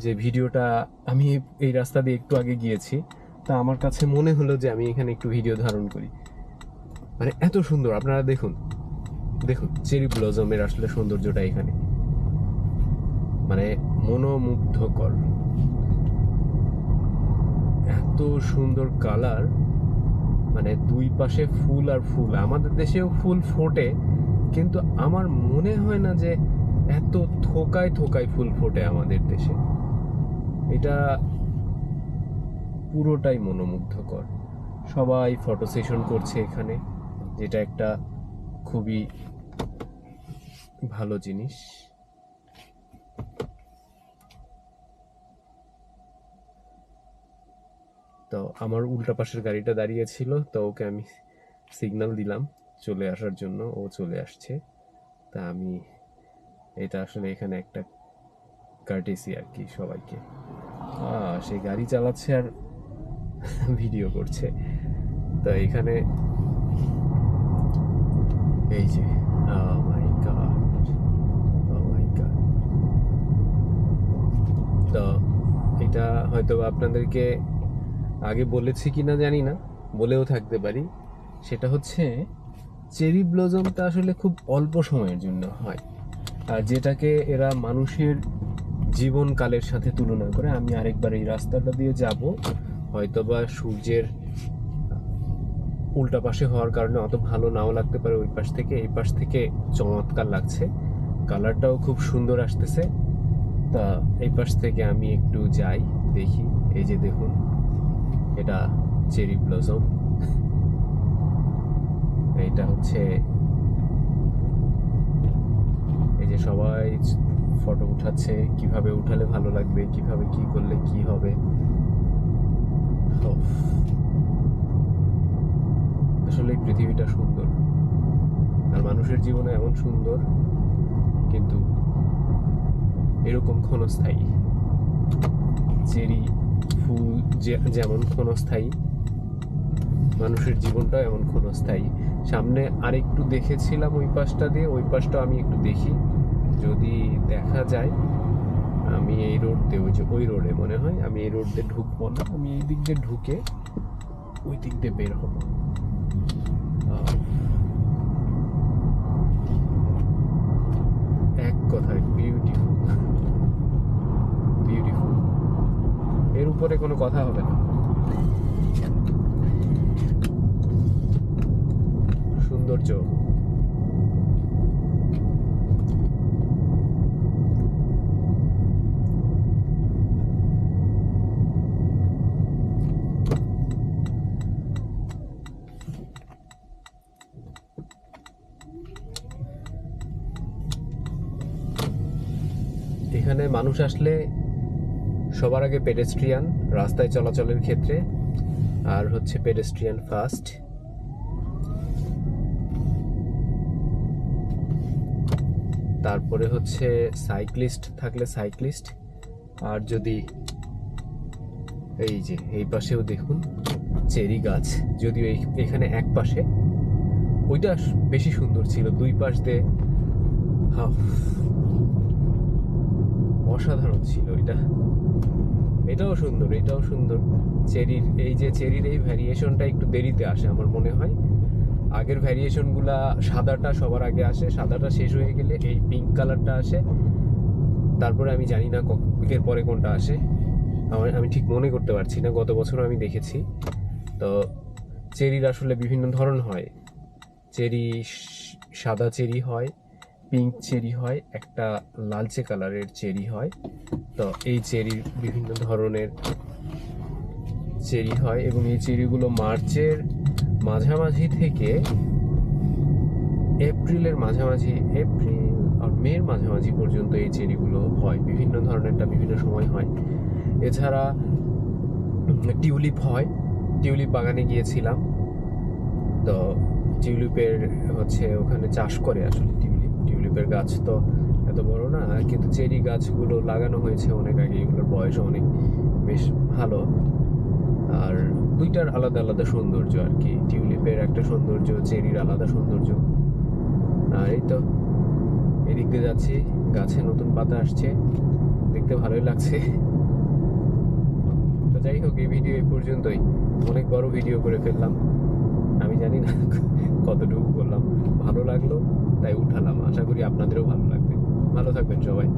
যে ভিডিওটা আমি এই রাস্তা দিয়ে একটু আগে গিয়েছি, তা আমার কাছে মনে হলো যে আমি এখানে একটু ভিডিও ধারণ করি। মানে এত সুন্দর, আপনারা দেখুন। দেখুন, চেরি ব্লজমের আসলে সৌন্দর্যটা এখানে। মানে মনোমুগ্ধকর। এত সুন্দর কালার। মানে দুই পাশে ফুল আর ফুল। আমাদের দেশেও ফুল ফোটে, কিন্তু আমার মনে হয় না যে এত থোকায় থোকায় ফুল ফোটে আমাদের দেশে। এটা পুরোটাই মনোমুগ্ধকর। সবাই ফটো সেশন করছে এখানে, যেটা একটা খুবই ভালো জিনিস। তো আমার উল্টা পাশের গাড়িটা দাঁড়িয়ে ছিল, তো ওকে আমি সিগন্যাল দিলাম, চলে আসার জন্য ও চলে আসছে। তা আমি এটা আসলে এখানে একটা কার্টেসি আর কি সবাইকে। সে গাড়ি চালাচ্ছে আর ভিডিও করছে। তো এখানে এই যে oh oh তো এটা হয়তো আপনাদেরকে আগে বলেছি কিনা জানি না, বলেও থাকতে পারি। সেটা হচ্ছে, চেরি ব্লজমটা আসলে খুব অল্প সময়ের জন্য হয়। যেটাকে এরা মানুষের জীবনকালের সাথে তুলনা করে, আমি আরেকবার এই রাস্তাটা দিয়ে যাব। হয়তোবা সূর্যের উল্টা পাশে হওয়ার কারণে অত ভালো নাও লাগতে পারে ওই পাশ থেকে। এই পাশ থেকে চমৎকার লাগছে। কালারটাও খুব সুন্দর আসতেছে। তা এই পাশ থেকে আমি একটু যাই, দেখি। এই যে দেখুন, এটা চেরি ব্লসম। এটা হচ্ছে এই যে সবাই ফটো উঠাচ্ছে, কীভাবে উঠালে ভালো লাগবে, কীভাবে কি করলে কি হবে। আসলে পৃথিবীটা সুন্দর। আর মানুষের জীবনে এমন সুন্দর, কিন্তু এরকম ক্ষণস্থায়ী। চেরি, ফুল যেমন ক্ষণস্থায়ী, মানুষের জীবনটাও এমন ক্ষণস্থায়ী। সামনে আরেকটু দেখেছিলাম ওই পাশটা দিয়ে, ওই পাশটা আমি একটু দেখি। দেখা যায়, আমি এই রোড দিয়ে, ওই যে ওই রোডে মনে হয়, আমি এই রোড দিয়ে ঢুকবো না, আমি এই দিক দিয়ে ঢুকে ওই দিক দিয়ে বের হব। এক কথায় বিউটিফুল বিউটিফুল এর উপরে কোনো কথা হবে না। সৌন্দর্য এখানে মানুষ আসলে সবার আগে পেডেস্ট্রিয়ান রাস্তায় চলাচলের ক্ষেত্রে, আর হচ্ছে পেডেস্ট্রিয়ান ফার্স্ট তারপরে হচ্ছে সাইক্লিস্ট থাকলে সাইক্লিস্ট আর যদি এই যে, এই পাশেও দেখুন, চেরি গাছ, যদিও এখানে এক পাশে, ওইটা বেশি সুন্দর ছিল, দুই পাশ দিয়ে অসাধারণ ছিল এটা। এটাও সুন্দর এটাও সুন্দর। চেরির, এই যে চেরির এই ভ্যারিয়েশনটা একটু দেরিতে আসে আমার মনে হয়। আগের ভ্যারিয়েশনগুলা সাদাটা সবার আগে আসে, সাদাটা শেষ হয়ে গেলে এই পিঙ্ক কালারটা আসে। তারপরে আমি জানি না এর পরে কোনটা আসে। আমার, আমি ঠিক মনে করতে পারছি না, গত বছর আমি দেখেছি। তো চেরির আসলে বিভিন্ন ধরন হয়। চেরি সাদা চেরি হয় পিঙ্ক চেরি হয়, একটা লালচে কালারের চেরি হয়। তো এই চেরির বিভিন্ন ধরনের চেরি হয় এবং এই চেরিগুলো মার্চের মাঝামাঝি থেকে এপ্রিলের মাঝামাঝি, এপ্রিল আর মের মাঝামাঝি পর্যন্ত এই চেরিগুলো হয়। বিভিন্ন ধরনেরটা বিভিন্ন সময় হয়। এছাড়া টিউলিপ হয়। টিউলিপ বাগানে গিয়েছিলাম। তো টিউলিপের হচ্ছে ওখানে চাষ করে আসলে টিউলিপের গাছ তো এত বড় না, কিন্তু চেরি গাছগুলো লাগানো হয়েছে অনেক আগে, এগুলোর বয়স অনেক বেশ ভালো। আর দুইটার আলাদা আলাদা সৌন্দর্য আর কি, টিউলিপের একটা সৌন্দর্য, চেরির আলাদা সৌন্দর্য। আর এই তো, এদিক দিয়ে যাচ্ছি, গাছে নতুন পাতা আসছে, দেখতে ভালোই লাগছে। তো যাই হোক, এই ভিডিও এই পর্যন্তই, অনেক বড় ভিডিও করে ফেললাম। আমি জানি না কতটুকু বললাম ভালো লাগল, তাই উঠালাম। আশা করি আপনাদেরও ভালো লাগবে। ভালো থাকবেন সবাই।